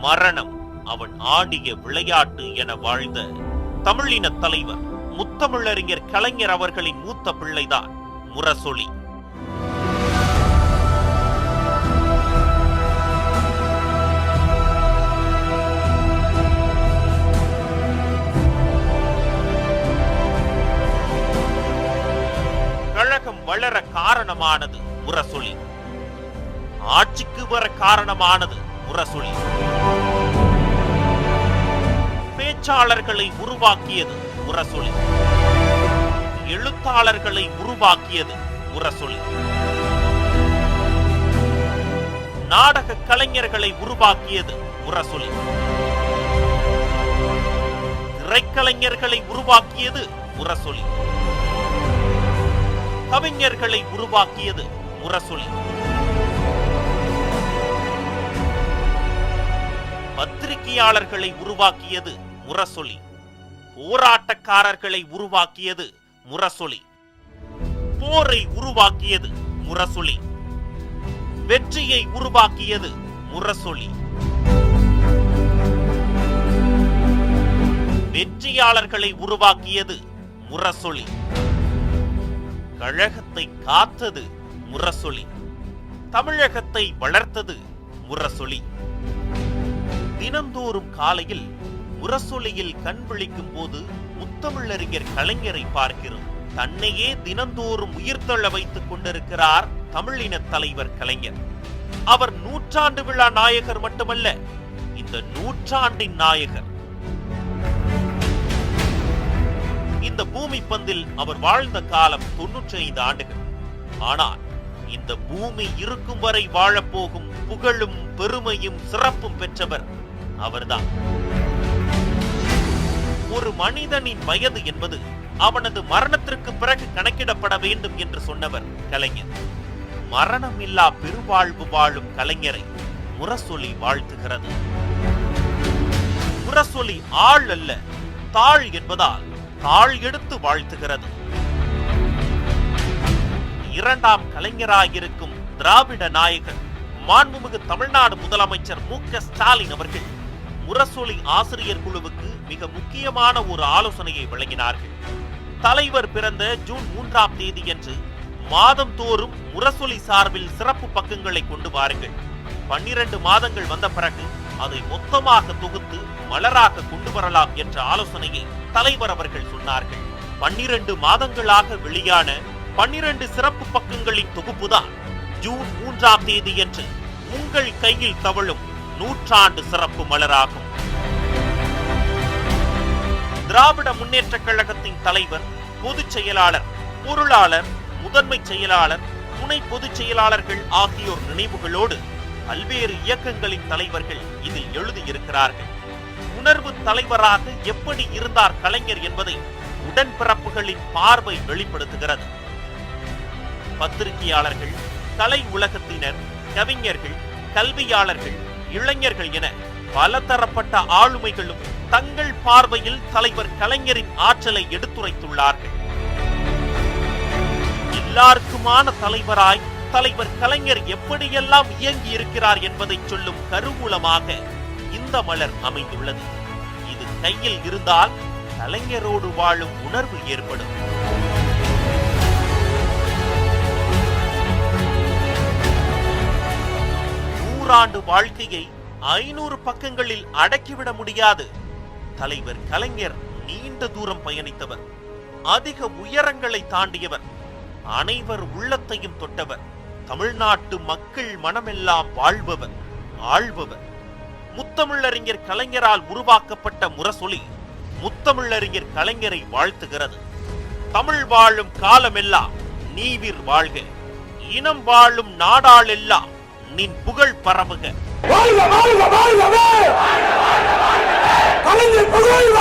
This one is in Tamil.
மரணம் அவன் ஆடிய விளையாட்டு என வாழ்ந்த தமிழின தலைவர் முத்தமிழறிஞர் கலைஞர் அவர்களின் மூத்த பிள்ளைதான் முரசொலி. கழகம் வளர காரணமானது முரசொலி. ஆட்சிக்கு வர காரணமானது முரசொலி. பேச்சாளர்களை உருவாக்கியது முரசொலி. எழுத்தாளர்களை உருவாக்கியது முரசொலி. நாடக கலைஞர்களை உருவாக்கியது முரசொலி. திரைக்கலைஞர்களை உருவாக்கியது முரசொலி. கவிஞர்களை உருவாக்கியது முரசொலி. பத்திரிகையாளர்களை உருவாக்கியது முரசொலி. போராட்டக்காரர்களை உருவாக்கியது முரசொலி. போரை உருவாக்கியது முரசொலி. வெற்றியை உருவாக்கியது முரசொலி. வெற்றியாளர்களை உருவாக்கியது முரசொலி. கழகத்தை காத்தது முரசொலி. தமிழகத்தை வளர்த்தது முரசொலி. தினந்தோறும் காலையில் உரசொலியில் கண் விழிக்கும் போது முத்தமிழறிஞர் கலைஞரை பார்க்கிறோம். தன்னையே தினந்தோறும் உயிர்த்தள்ள வைத்துக் கொண்டிருக்கிறார் தமிழின தலைவர் கலைஞர். அவர் நூற்றாண்டு விழா நாயகர் மட்டுமல்ல இந்த நூற்றாண்டின் நாயகர். இந்த பூமி பந்தில் அவர் வாழ்ந்த காலம் தொன்னூற்றி ஐந்து ஆண்டுகள். ஆனால் இந்த பூமி இருக்கும் வரை வாழப்போகும் புகழும் பெருமையும் சிறப்பும் பெற்றவர் அவர்தான். ஒரு மனிதனின் வயது என்பது அவனது மரணத்திற்கு பிறகு கணக்கிடப்பட வேண்டும் என்று சொன்னவர் கலைஞர். மரணமில்லா பெருவாழ்வு வாழும் கலைஞரை முரசொலி வாழ்த்துகிறது. முரசொலி ஆள் அல்ல தாழ் என்பதால் தாழ் எடுத்து வாழ்த்துகிறது. இரண்டாம் கலைஞராயிருக்கும் திராவிட நாயகர் மாண்புமிகு தமிழ்நாடு முதலமைச்சர் மு க ஸ்டாலின் அவர்கள் முரசொலி ஆசிரியர் குழுவுக்கு மிக முக்கியமான ஒரு ஆலோசனையை வழங்கினார்கள். தலைவர் பிறந்த ஜூன் மூன்றாம் தேதியன்று மாதந்தோறும் முரசொலி சார்பில் சிறப்பு பக்கங்களை கொண்டு வாருங்கள். பன்னிரண்டு மாதங்கள் வந்த பிறகு அதை மொத்தமாக தொகுத்து மலராக கொண்டு வரலாம் என்ற ஆலோசனையை தலைவர் அவர்கள் சொன்னார்கள். பன்னிரண்டு மாதங்களாக வெளியான பன்னிரண்டு சிறப்பு பக்கங்களின் தொகுப்புதான் ஜூன் மூன்றாம் தேதி என்று உங்கள் கையில் தவழும் நூற்றாண்டு சிறப்பு மலராகும். திராவிட முன்னேற்ற கழகத்தின் தலைவர் பொதுச் செயலாளர் பொருளாளர் முதன்மை செயலாளர் துணை பொதுச் செயலாளர்கள் ஆகியோர் நினைவுகளோடு பல்வேறு இயக்கங்களின் தலைவர்கள் இதில் எழுதியிருக்கிறார்கள். உணர்வு தலைவராக எப்படி இருந்தார் கலைஞர் என்பதை உடன்பிறப்புகளின் பார்வை வெளிப்படுத்துகிறது. பத்திரிகையாளர்கள் கலை உலகத்தினர் கவிஞர்கள் கல்வியாளர்கள் இளைஞர்கள் என பலதரப்பட்ட ஆளுமைகளும் தங்கள் பார்வையில் தலைவர் கலைஞரின் ஆற்றலை எடுத்துரைத்துள்ளார்கள். எல்லாருக்குமான தலைவராய் தலைவர் கலைஞர் எப்படியெல்லாம் இயங்கி இருக்கிறார் என்பதை சொல்லும் கருவூலமாக இந்த மலர் அமைந்துள்ளது. இது கையில் இருந்தால் கலைஞரோடு வாழும் உணர்வு ஏற்படும். நூறாண்டு வாழ்க்கையை ஐநூறு பக்கங்களில் அடக்கிவிட முடியாது. தலைவர் கலைஞர் நீண்ட தூரம் பயணித்தவர். அதிக உயரங்களை தாண்டியவர். அனைவர் உள்ளத்தையும் தொட்டவர். தமிழ்நாட்டு மக்கள் மனமெல்லாம் வாழ்பவர் ஆழ்பவர். முத்தமிழறிஞர் கலைஞரால் உருவாக்கப்பட்ட முரசொலி முத்தமிழறிஞர் கலைஞரை வாழ்த்துகிறது. தமிழ் வாழும் காலமெல்லாம் நீவிர் வாழ்க இனம் வாழும் நாடாளெல்லாம் நின் புகழ் பரவுக வாழ்க வாழ்க வாழ்கவே! கலைஞர் புகழ்! வாழ்கவே